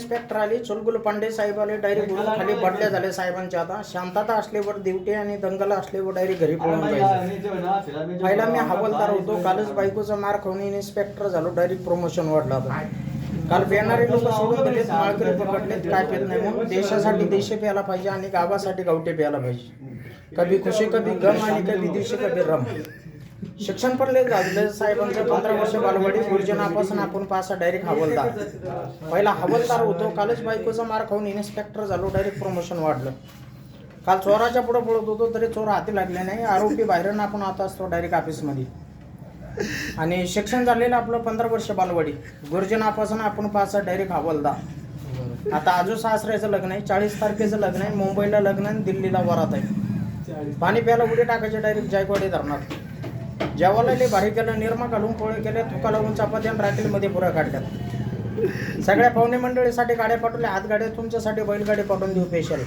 Inspector आले चुलगुल पांडे साहेब आले direct गुरु खाली बदल्या झाले. साहेबांच्या आता. शांतता असल्यावर ड्युटी आणि दंगल असल्यावर डायरेक्ट घरी पळून जायचं. पहिला मी हवालदार होतो कालच बायकोचा मार खाऊन इन्स्पेक्टर झालो डायरेक्ट प्रमोशन वाढलं होतं काल पेणारे लोक सोडून दिलेत माळकरी पकडलेत काय पेत नाही म्हणून. देशासाठी देशे प्यायला पाहिजे आणि गावासाठी गावठे प्यायला पाहिजे. कभी खुशी कभी गम आणि कधी दिवशी कधी रम. शिक्षण पण लय झालं साहेबांचं पंधरा वर्ष बालवाडी गुरुजनापासून आपण पासा डायरेक्ट हवलदार. पहिला हवलदार होतो कालच बायकोचा मार खाऊन इन्स्पेक्टर झालो डायरेक्ट प्रमोशन वाढलं. काल चोराच्या पुढे पळत होतो तरी चोर हाती लागले नाही. आरोपी बाहेरून आपण आता असतो डायरेक्ट ऑफिसमध्ये आणि शिक्षण झालेलं आपलं पंधरा वर्ष बालवाडी. गुरुजनापासून आपण पाच डायरेक्ट हवलदार. आता आजू सासऱ्याचं लग्न आहे चाळीस तारखेचं लग्न आहे मुंबईला लग्न आहे दिल्लीला वरात आहे. पाणी प्यायला उडी टाकायचे डायरेक्ट जायकवाडी धरणार जेवायला लय भारी केलं निर्मा घालून पोळे केले तुका लावून चपाती आणि राखीलमध्ये पुरा काढतात सगळ्या पाहुणे मंडळीसाठी गाड्या पाठवल्या हात गाड्या तुमच्यासाठी बैलगाडी पाठवून देऊ स्पेशल